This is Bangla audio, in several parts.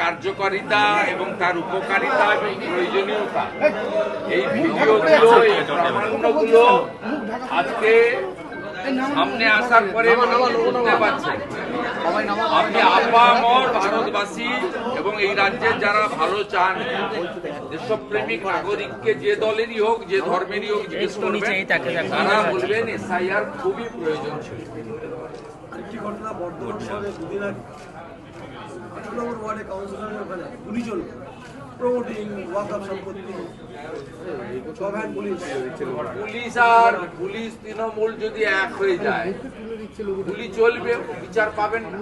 কার্যকারিতা এবং তার উপকারিতা এবং প্রয়োজনীয়তা। এই এই প্রামাণ্যগুলো আজকে সামনে আসার পরে পারছে আপনি আপামর ভারতবাসী এবং এই রাজ্যের যারা ভালো চান যেসব প্রেমিক নাগরিককে যে দলেরই হোক যে ধর্মেরই হোক জিজ্ঞেস করবেন তারা বলবেন এসআইআর খুবই প্রয়োজন ছিল। ঘটনা বর্ধমান শহরে দুদিন আগে আঠারো নম্বর ওয়ার্ডে কাউন্সিলরের ওখানে গুলি চলল ওয়াকআপ সম্পত্তি। পুলিশ। আর পুলিশ তৃণমূল যদি এক হয়ে যায়, গুলি চলবে বিচার পাবেন না।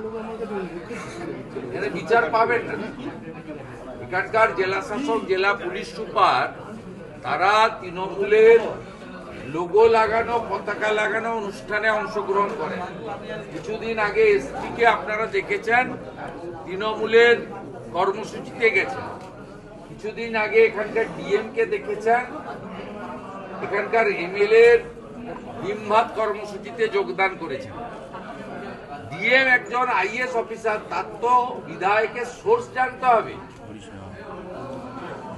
বিচার পাবেন না। জেলা শাসক, জেলা পুলিশ সুপার, তারা তৃণমূলের লোগো লাগানো, পতাকা লাগানো অনুষ্ঠানে অংশগ্রহণ করে। কিছুদিন আগে এসপিকে আপনারা দেখেছেন, তৃণমূলের কর্মসূচিতে গেছেন। কিছুদিন আগে এখানকার ডিএম কে দেখেছেন, এখানকার এমএলএ ডিম ভাত কর্মসূচিতে যোগদান করেছেন। ডিএম একজন আইএস অফিসার, তার তো বিধায়কের সোর্স জানতে হবে।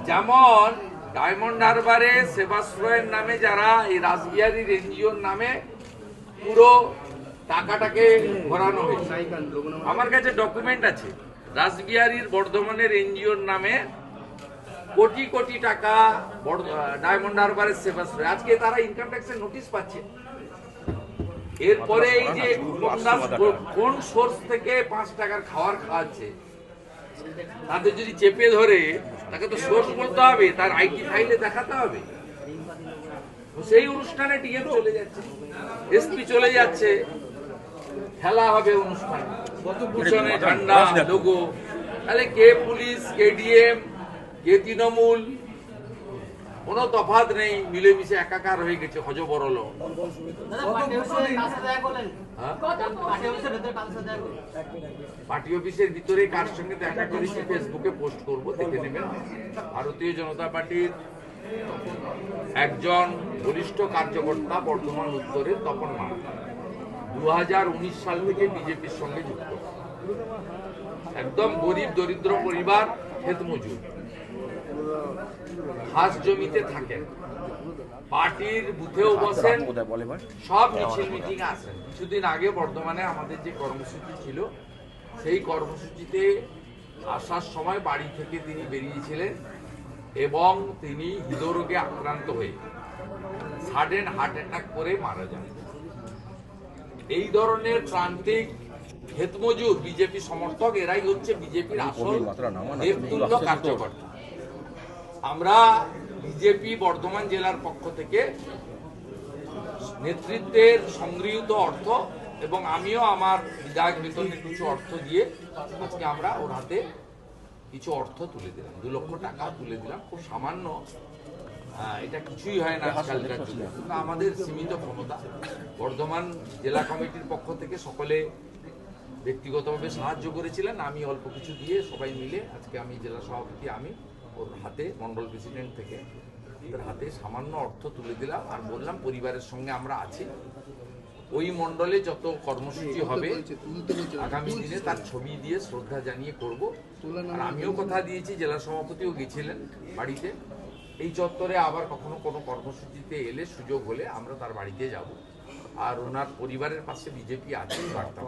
যেমন ডায়মন্ড হারবারে সেবাশ্রয়ের নামে যারা, এই রাসবিহারীর এনজিওর নামে পুরো টাকাটাকে ভরানো হয়েছে। আমার কাছে ডকুমেন্ট আছে, রাসবিহারীর বর্ধমানের এনজিওর নামে কোটি কোটি টাকা ডায়মন্ড হারবারের সেবাশ্রয় আজকে তারা ইনকাম ট্যাক্সের নোটিশ পাচ্ছে। এরপরে এই যে কোন সোর্স থেকে পাঁচ টাকার খাবার খাওয়াচ্ছে তাদের যদি চেপে ধরে তাকে তো সোর্স বলতে হবে তার আইটি ফাইলে দেখাতে হবে। সেই অনুষ্ঠানে ডিএম চলে যাচ্ছে এসপি চলে যাচ্ছে খেলা হবে অনুষ্ঠান। কত পিছনে ঝান্ডা লোগো তাহলে কে পুলিশ কে ডিএম কে তৃণমূল কোনো তফাৎ নেই মিলেমিশে একাকার হয়ে গেছে হজবরল। হ্যাঁ? পার্টি অফিসের ভিতরে কার সঙ্গে দেখা করেছি ফেসবুকে পোস্ট করব দেখে নেবেন। ভারতীয় জনতা পার্টির একজন বরিষ্ঠ কার্যকর্তা বর্ধমান উত্তরের তপন মার দু সাল থেকে বিজেপির সঙ্গে যুক্ত। একদম গরিব দরিদ্র পরিবার ক্ষেত মজুর হাঁস জমিতে থাকেন। পার্টির বুথেও বসেন। সব মিছিল মিটিং আসেন কিছুদিন আগে বর্ধমানে আমাদের যে কর্মসূচি ছিল সেই কর্মসূচিতে আসার সময় বাড়ি থেকে তিনি বেরিয়েছিলেন এবং তিনি হৃদরোগে আক্রান্ত হয়ে সাডেন হার্ট অ্যাটাক করে মারা যান। এই ধরনের প্রান্তিক ক্ষেতমজুর বিজেপি সমর্থক এরাই হচ্ছে বিজেপির আসল কার্যকর্তা। আমরা বিজেপি বর্ধমান জেলার পক্ষ থেকে নেতৃত্বের সংগৃহীত অর্থ এবং আমিও আমার বিধায়ক বেতনের কিছু অর্থ দিয়ে আজকে আমরা ওর হাতে কিছু অর্থ তুলে দিলাম। দু লক্ষ টাকা তুলে দিলাম। খুব সামান্য। এটা কিছুই হয় না আজকালকার যুগে। কিন্তু আমাদের সীমিত ক্ষমতা। বর্ধমান জেলা কমিটির পক্ষ থেকে সকলে ব্যক্তিগতভাবে সাহায্য করেছিলেন। আমি অল্প কিছু দিয়ে সবাই মিলে আজকে আমি জেলা সভাপতি আমি ওর হাতে মন্ডল প্রেসিডেন্ট থেকে ওদের হাতে সামান্য অর্থ তুলে দিলাম আর বললাম পরিবারের সঙ্গে আমরা আছি। ওই মণ্ডলে যত কর্মসূচি হবে আগামী দিনে তার ছবি দিয়ে শ্রদ্ধা জানিয়ে করব। আর আমিও কথা দিয়েছি জেলা সভাপতিও গেছিলেন বাড়িতে। এই চত্বরে আবার কখনো কোনো কর্মসূচিতে এলে সুযোগ হলে আমরা তার বাড়িতে যাব। আর ওনার পরিবারের পাশে বিজেপি আছে এই বার্তা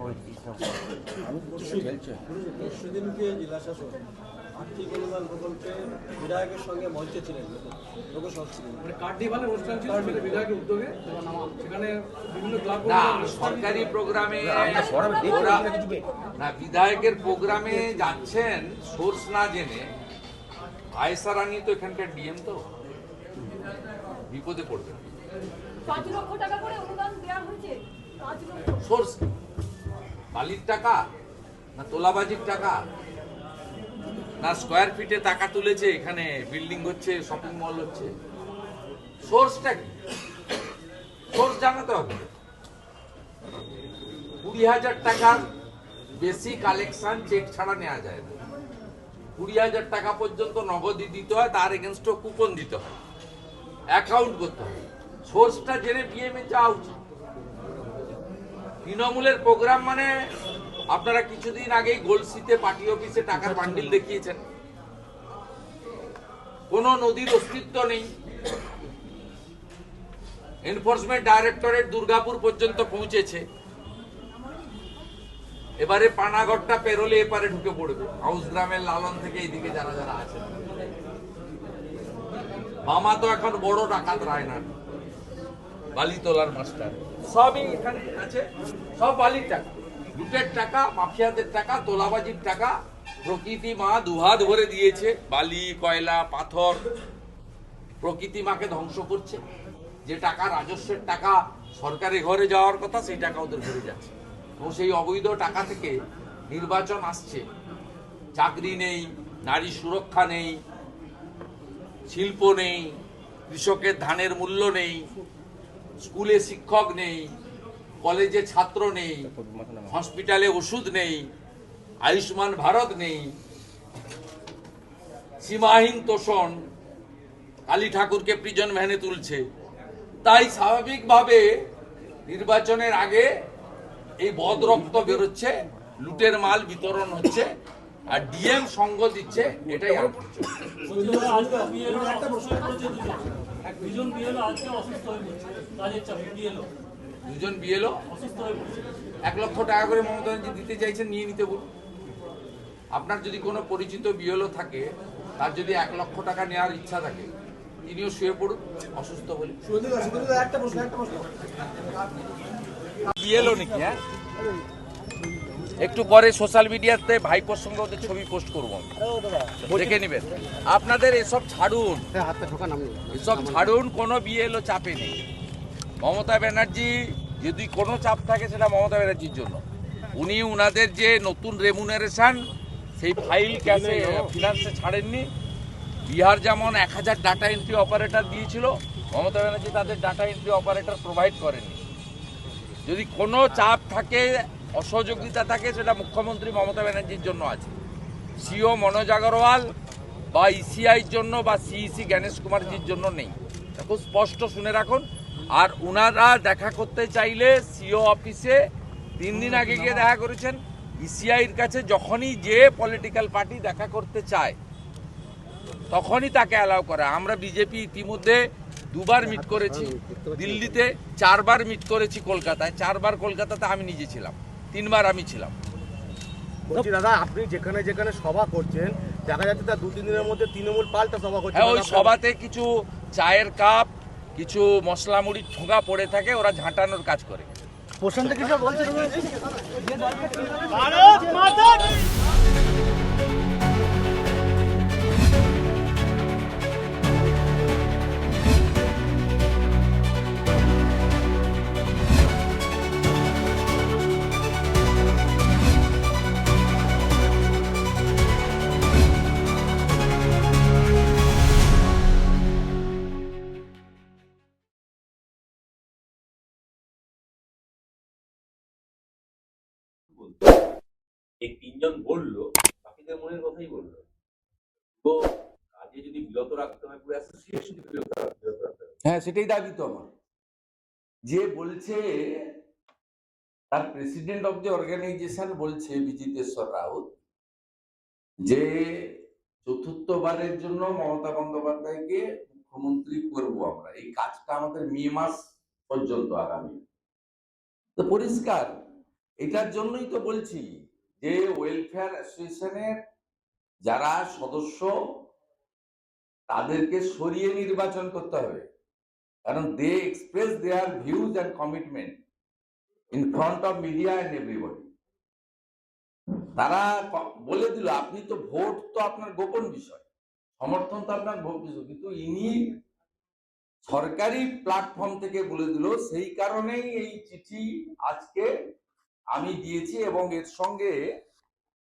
আর্থিক অনুদান প্রকল্পে বিধায়কের সঙ্গে মঞ্চে ছিলেন লোকসভা ছিলেন। মানে কার্নিভালের অনুষ্ঠান ছিল সেটা বিধায়কের উদ্যোগে? সেখানে বিভিন্ন ক্লাব সরকারি প্রোগ্রামে না বিধায়কের প্রোগ্রামে যাচ্ছেন সোর্স না জেনে। আয়েসা রানী তো এখানকার ডিএম তো। বিপদে পড়বে পাঁচ লক্ষ টাকা করে অনুদান দেওয়া হয়েছে। সোর্স বালির টাকা না তোলাবাজির টাকা? না স্কোয়ার ফিটে টাকা তুলেছে এখানে বিল্ডিং হচ্ছে শপিং মল হচ্ছে সোর্সটা কি? সোর্স জানাতে হবে। কুড়ি হাজার টাকার বেশি কালেকশন চেক ছাড়া নেওয়া যায় না। কুড়ি হাজার টাকা পর্যন্ত নগদই দিতে হয়, তার এগেনস্টও কুপন দিতে হয়। অ্যাকাউন্ট করতে হয়। সোর্সটা জেনে বিএমএ যাওয়া উচিত। তৃণমূলের প্রোগ্রাম মানে আপনারা কিছুদিন আগেই গোলসিতে পার্টি অফিসে টাকার বান্ডিল দেখিয়েছেন। কোন নদীর অস্তিত্ব নেই। এনফোর্সমেন্ট ডাইরেক্টরেট দুর্গাপুর পর্যন্ত পৌঁছেছে। এবারে পানাগড়টা পেরোলে এপারে ঢুকে পড়বে। হাউস গ্রামের লালন থেকে এইদিকে যারা যারা আছে। মামা তো এখন বড় ডাকাত রায় না বালি তোলার মাস্টার। সবই এখানে আছে। সব বালির টাকা লুটের টাকা, মাফিয়াদের টাকা, তোলাবাজির টাকা, প্রকৃতি মা দুহাত ভরে দিয়েছে, বালি, কয়লা, পাথর। প্রকৃতি মাকে ধ্বংস করছে। যে টাকা রাজস্বের টাকা সরকারি ঘরে যাওয়ার কথা, সেই টাকা ওদের ঘুরে যাচ্ছে। এবং সেই অবৈধ টাকা থেকে নির্বাচন আসছে। চাকরি নেই, নারী সুরক্ষা নেই, শিল্প নেই, কৃষকের ধানের মূল্য নেই, স্কুলে শিক্ষক নেই কলেজে ছাত্র নেই, হসপিটালে ওষুধ নেই, আয়ুষ্মান ভারত নেই, সীমাহীন তোষণ কালী ঠাকুরকে প্রিজন ভ্যানে তুলছে। তাই স্বাভাবিকভাবে নির্বাচনের আগে এই বদ রক্ত বেরোচ্ছে, লুটের মাল বিতরণ হচ্ছে, আর ডিএম সঙ্গ দিচ্ছে, এটাই। আজকে অসুস্থ হয়ে দুজন বিএলও হয়ে হয়ে এক লক্ষ টাকা করে মমতা ব্যানার্জি দিতে চাইছেন নিয়ে নিতে বলুন। আপনার যদি কোনো পরিচিত বিএলও থাকে তার যদি এক লক্ষ টাকা নেওয়ার ইচ্ছা থাকে তিনিও শুয়ে পড়ুন অসুস্থ বলে বিএলও নাকি হ্যাঁ? একটু পরে সোশ্যাল মিডিয়াতে ভাইপোর সঙ্গে ওদের ছবি পোস্ট করব। দেখে নেবেন। আপনাদের এসব ছাড়ুন। এসব ছাড়ুন কোনো বিএলও চাপে নেই। মমতা ব্যানার্জি যদি কোনো চাপ থাকে সেটা মমতা ব্যানার্জির জন্য। উনি উনাদের যে নতুন রেমুনারেশন সেই ফাইল ক্যাশে ফিনান্সে ছাড়েননি। বিহার যেমন এক হাজার ডাটা এন্ট্রি অপারেটর দিয়েছিল মমতা ব্যানার্জি তাদের ডাটা এন্ট্রি অপারেটর প্রোভাইড করেননি। যদি কোনো চাপ থাকে অসহযোগিতা থাকে সেটা মুখ্যমন্ত্রী মমতা ব্যানার্জির জন্য আছে। সিও মনোজ আগরওয়াল বা ইসিআইর জন্য বা সিইসি জ্ঞানেশ কুমারজির জন্য নেই। খুব স্পষ্ট শুনে রাখুন আর ওনারা দেখা করতে চাইলে সিও অফিসে তিন দিন আগে গিয়ে দেখা করেছেন। ইসিআইর কাছে যখনই যে পলিটিক্যাল পার্টি দেখা করতে চায় তখনই তাকে অ্যালাউ করে। আমরা বিজেপি ইতিমধ্যে দুবার মিট করেছি। দিল্লিতে চারবার মিট করেছি কলকাতায়। চারবার কলকাতাতে আমি নিজে ছিলাম। তিনবার আমি ছিলাম। বলছি দাদা আপনি যেখানে যেখানে সভা করছেন দেখা যাচ্ছে তার দু তিন দিনের মধ্যে তৃণমূল পাল্টা সভা করছে। হ্যাঁ ওই সভাতে কিছু চায়ের কাপ কিছু মশলা মুড়ির ঠোঙা পড়ে থাকে ওরা ঝাঁটানোর কাজ করে। প্রশান্ত কিশোর বলছেন এই তিনজন বলল, বাকিদের মনের কথাই বলল। তো কাজে যদি বিরত রাখতে হয়, পুরো অ্যাসোসিয়েশন বিরত রাখতে হবে। হ্যাঁ সেটাই দাবি তো আমার। যে বলছে, তার প্রেসিডেন্ট অফ দ্য অর্গানাইজেশন বলছে বিজিতেশ্বর রাউত, যে চতুর্থবারের জন্য মমতা বন্দ্যোপাধ্যায়কে মুখ্যমন্ত্রী করব আমরা। এই কাজটা আমাদের মে মাস পর্যন্ত আগামী। তো পরিষ্কার, এটার জন্যই তো বলছি যে ওয়েলফেয়ার অ্যাসোসিয়েশনের যারা সদস্য, তাদেরকে সরিয়ে নির্বাচন করতে হবে। কারণ they express their views and commitment in front of media and everybody তারা বলে দিল, আপনি তো ভোট তো আপনার গোপন বিষয়। সমর্থন তো আপনার ভোট বিষয়। কিন্তু ইনি সরকারি প্ল্যাটফর্ম থেকে বলে দিল, সেই কারণেই এই চিঠি আজকে আমি দিয়েছি এবং এর সঙ্গে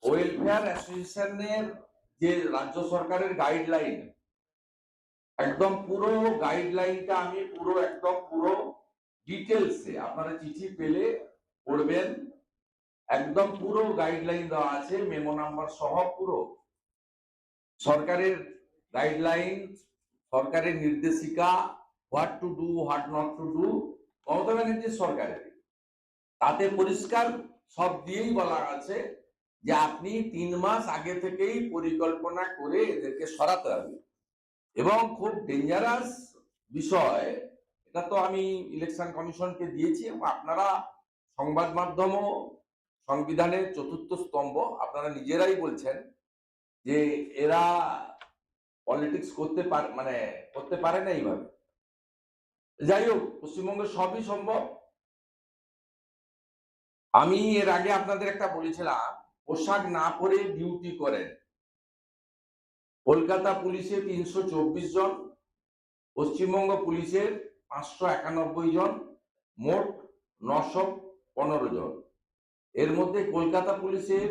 ওয়েলফেয়ার অ্যাসোসিয়েশনের যে রাজ্য সরকারের গাইডলাইন একদম পুরো গাইডলাইনটা আমি পুরো, একদম পুরো ডিটেলসে আপনারা চিঠি পেলে পড়বেন। একদম পুরো গাইডলাইন দেওয়া আছে মেমো নাম্বার সহ পুরো। সরকারের গাইডলাইন সরকারের নির্দেশিকা what to do what not to do Mamata ব্যানার্জির সরকারের। তাতে পরিষ্কার সব দিয়েই বলা আছে যে আপনি তিন মাস আগে থেকেই পরিকল্পনা করে এদেরকে সরাতে হবে। এবং খুব ডেঞ্জারাস বিষয়, এটা তো আমি ইলেকশন কমিশনকে দিয়েছি এবং আপনারা সংবাদ মাধ্যমও সংবিধানের চতুর্থ স্তম্ভ আপনারা নিজেরাই বলছেন যে এরা পলিটিক্স করতে পারে মানে করতে পারে না এইভাবে। যাই হোক, পশ্চিমবঙ্গে সবই সম্ভব। আমি এর আগে আপনাদের একটা বলেছিলাম, পোশাক না পরে ডিউটি করেন। কলকাতা পুলিশে তিনশো চব্বিশ জন, পশ্চিমবঙ্গ পুলিশের পাঁচশো একানব্বই জন, মোট নশো পনেরো জন। এর মধ্যে কলকাতা পুলিশের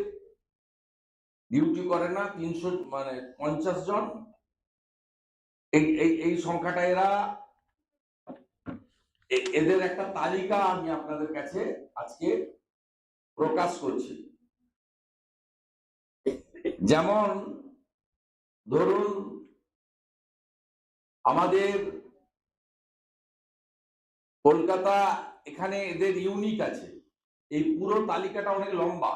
ডিউটি করে না, তিনশো মানে পঞ্চাশ জন। এই এই সংখ্যাটা এরা এদের একটা তালিকা আমি আপনাদের কাছে আজকে প্রকাশ করছি। যেমন ধরুন, আমাদের কলকাতা এখানে এদের ইউনিট আছে। এই পুরো তালিকাটা অনেক লম্বা।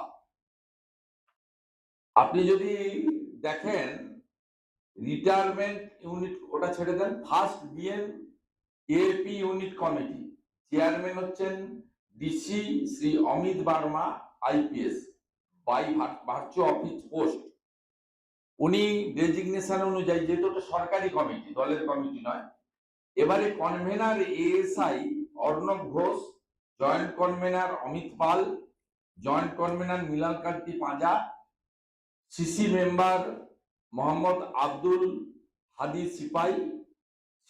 আপনি যদি দেখেন রিটায়ারমেন্ট ইউনিট ওটা ছেড়ে দেন first BN AP unit committee chairman হচ্ছেন DC Shri Amit Barma, IPS, by virtue office post উনি ডেজিগনেশন অনুযায়ী, যেহেতু ওটা সরকারি কমিটি দলের কমিটি নয়, এবারে convener ASI Arnab Ghosh joint convener Amit Pal joint convener Milan Kanti Panja CC member Mohammad Abdul Hadi Sipai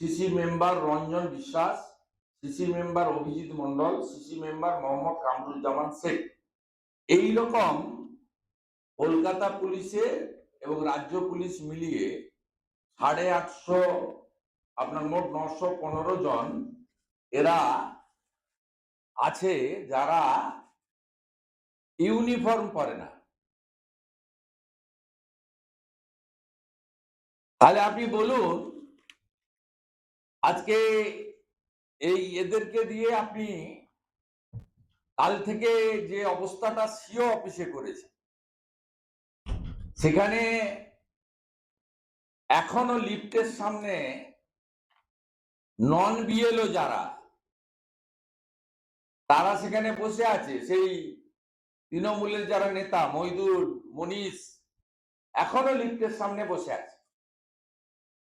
CC member Ranjan Biswas CC member Abhijit Mondal CC member Mohammad Kamruzzaman Sheikh. এই রকম কলকাতা পুলিশে এবং রাজ্য পুলিশ মিলিয়ে সাড়ে আটশো, আপনার মোট নশো পনেরো জন এরা আছে যারা ইউনিফর্ম পরে না। তাহলে আপনি বলুন, আজকে এই এদেরকে দিয়ে আপনি কাল থেকে যে অবস্থাটা সিও অফিসে করেছে, সেখানে এখনও লিফটের সামনে নন বিএলও যারা, তারা সেখানে বসে আছে। সেই তৃণমূলের যারা নেতা মইদুল মনীষ, এখনও লিফটের সামনে বসে আছে।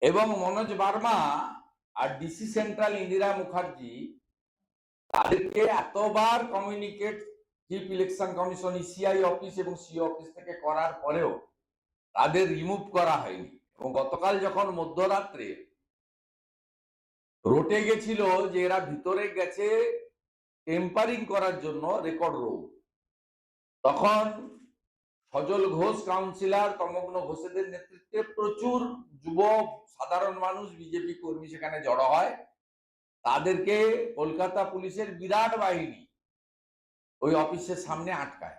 এবং মনোজ বার্মা আর ডিসি সেন্ট্রাল ইন্দিরা মুখার্জি তাদেরকে এতবার communicate chief election commission ECI office এবং সিও অফিস থেকে করার পরেও তাদের রিমুভ করা হয়নি। এবং গতকাল যখন মধ্যরাত্রে রোটে গেছিল যে এরা ভিতরে গেছে টেম্পারিং করার জন্য রেকর্ড রোড তখন সজল ঘোষ কাউন্সিলর তমগ্ন ঘোষেদের নেতৃত্বে প্রচুর যুব সাধারণ মানুষ, বিজেপি কর্মী সেখানে জড়ো হয়, তাদেরকে কলকাতা পুলিশের বিরাট বাহিনী ওই অফিসের সামনে আটকায়।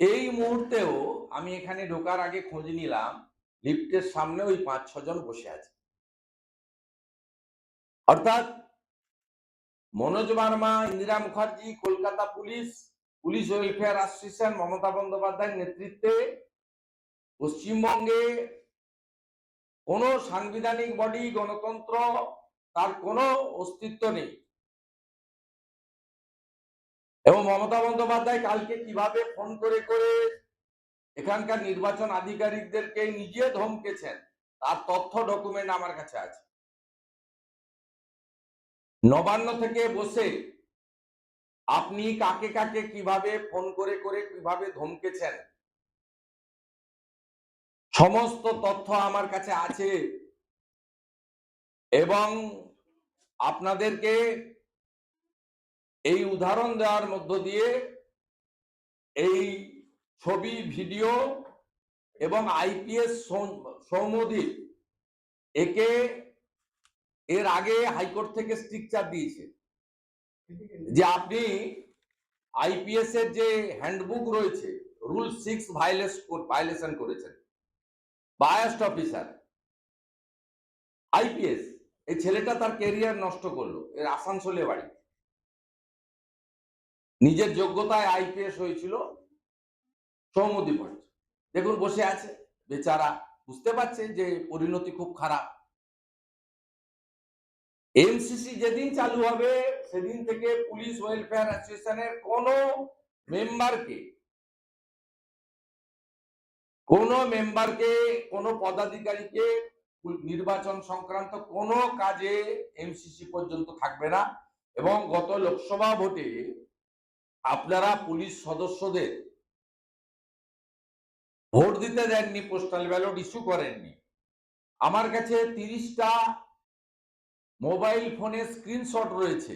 এই মুহূর্তেও আমি এখানে ঢোকার আগে খোঁজ নিলাম, লিফটের সামনে ওই পাঁচ ছজন বসে আছে। অর্থাৎ Manoj Barma, Indira Mukherjee, Kolkata police police welfare association, Mamata বন্দ্যোপাধ্যায়ের নেতৃত্বে পশ্চিমবঙ্গে কোনো সাংবিধানিক বডি গণতন্ত্র, তার কোনো অস্তিত্ব নেই। এবং মমতা বন্দ্যোপাধ্যায় কালকে কীভাবে ফোন করে করে এখানকার নির্বাচন আধিকারিকদেরকে নিজে ধমকেছেন, তার তথ্য ডকুমেন্ট আমার কাছে আছে। নবান্ন থেকে বসে আপনি কাকে কাকে কীভাবে ফোন করে করে কীভাবে ধমকেছেন সমস্ত তথ্য আমার কাছে আছে। এবং আপনাদেরকে এই উদাহরণ দেওয়ার মধ্য দিয়ে এই ছবি, ভিডিও এবং আইপিএস সৌমদীপ একে এর আগে হাইকোর্ট থেকে স্ট্রিকচার দিয়েছে। যে আপনি আইপিএস এর যে হ্যান্ডবুক রয়েছে, রুল সিক্স ভাইলেশন করেছেন। বায়াস্ট অফিসার আইপিএস এই ছেলেটা তার ক্যারিয়ার নষ্ট করল, এর আসানসোলে বাড়ি। নিজের যোগ্যতায় আইপিএস হয়েছিল ভট্ট। দেখুন, বসে আছে, বেচারা বুঝতে পারছে যে পরিণতি খুব খারাপ। এমসিসি যেদিন চালু হবে, সেদিন থেকে পুলিশ ওয়েলফেয়ার অ্যাসোসিয়েশনের কোন মেম্বারকে কোন মেম্বারকে কোন পদাধিকারীকে নির্বাচন সংক্রান্ত কোনো কাজে এমসিসি পর্যন্ত থাকবে না এবং গত লোকসভা ভোটে আপনারা পুলিশ সদস্যদের ভোট দিতে দেননি পোস্টাল ব্যালট ইস্যু করেননি। আমার কাছে তিরিশটা মোবাইল ফোনে স্ক্রিনশট রয়েছে,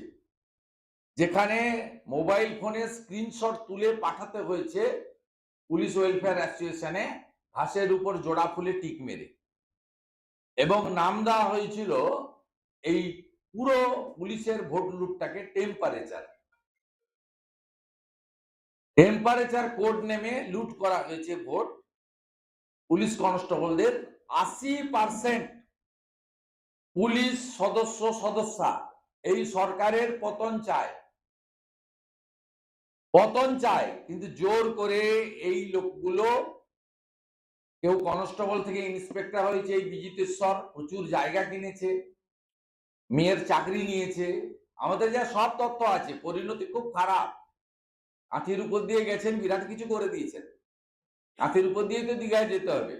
যেখানে মোবাইল ফোনে স্ক্রিনশট তুলে পাঠাতে হয়েছে। পুলিশ ওয়েলফেয়ার অ্যাসোসিয়েশনে ঘাসের উপর জোড়া ফুলে টিক মেরে। এবং নাম দেওয়া হয়েছিল এই পুরো পুলিশের ভোট লুটটাকে টেম্পারেচার টেম্পারেচার কোড নেমে লুট করা হয়েছে ভোট। পুলিশ কনস্টেবলদের আশি পার্সেন্ট পুলিশ সদস্য সদস্যা এই সরকারের পতন চায়। পতন চায়, কিন্তু জোর করে এই লোকগুলো, কেউ কনস্টেবল থেকে ইন্সপেক্টর হয়েছে, এই বিজিতেশ্বর প্রচুর জায়গা কিনেছে, মেয়ের চাকরি নিয়েছে। আমাদের যা সব তথ্য আছে, পরিণতি খুব খারাপ। আঁথির উপর দিয়ে গেছেন, বিরাট কিছু করে দিয়েছেন। আঁথির উপর দিয়ে তো দীঘায় যেতে হবে।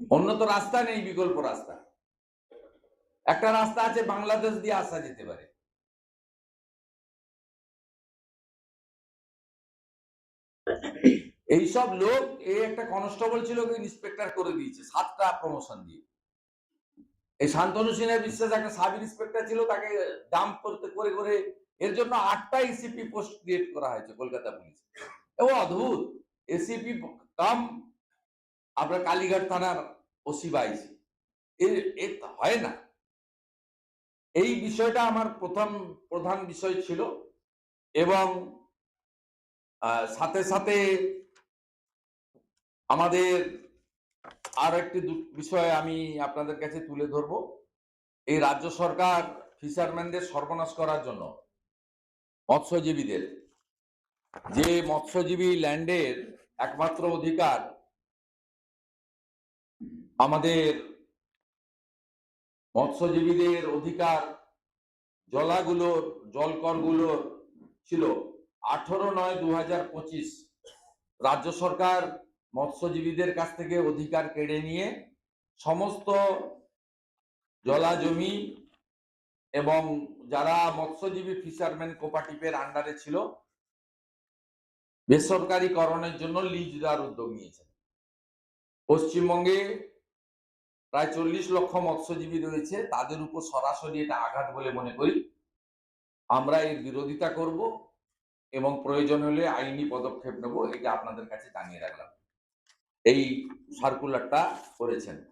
অন্য তো রাস্তা নেই, বিকল্প রাস্তা। একটা রাস্তা আছে, বাংলাদেশ দিয়ে আসা যেতে পারে। এইসব লোক, এই একটা কনস্টেবল ছিল ইন্সপেক্টর করে দিয়েছে, সাতটা প্রমোশন দিয়ে। এই শান্তনু সিনহা বিশ্বাস একটা সাব ইন্সপেক্টর ছিল, তাকে ডাম্প করতে, করে করে এর জন্য আটটা এসিপি পোস্ট ক্রিয়েট করা হয়েছে কলকাতা পুলিশ। এবং অদ্ভুত। এসিপি কাম আপনার কালীঘাট থানার ওসি বাইসি এর হয় না। এই বিষয়টা আমার প্রথম, প্রধান বিষয় ছিল এবং সাথে সাথে আমাদের আর একটি বিষয় আমি আপনাদের কাছে তুলে ধরব। এই রাজ্য সরকার ফিশারম্যানদের সর্বনাশ করার জন্য মৎস্যজীবীদের, যে মৎস্যজীবী ল্যান্ডের একমাত্র অধিকার আমাদের মৎস্যজীবীদের অধিকার, জলাগুলোর, জলকরগুলোর ছিল। আঠারো নয় দু হাজার পঁচিশ। রাজ্য সরকার মৎস্যজীবীদের কাছ থেকে অধিকার কেড়ে নিয়ে সমস্ত জলা জমি এবং যারা মৎস্যজীবী ফিশারম্যান কোপাটিপের আন্ডারে ছিল, বেসরকারীকরণের জন্য লিজ দেওয়ার উদ্যোগ নিয়েছেন। পশ্চিমবঙ্গে প্রায় চল্লিশ লক্ষ মৎস্যজীবী রয়েছে, তাদের উপর সরাসরি এটা আঘাত বলে মনে করি। আমরা এর বিরোধিতা করব। এবং প্রয়োজন হলে আইনি পদক্ষেপ নেব এটা আপনাদের কাছে জানিয়ে রাখলাম। এই সার্কুলারটা করেছেন।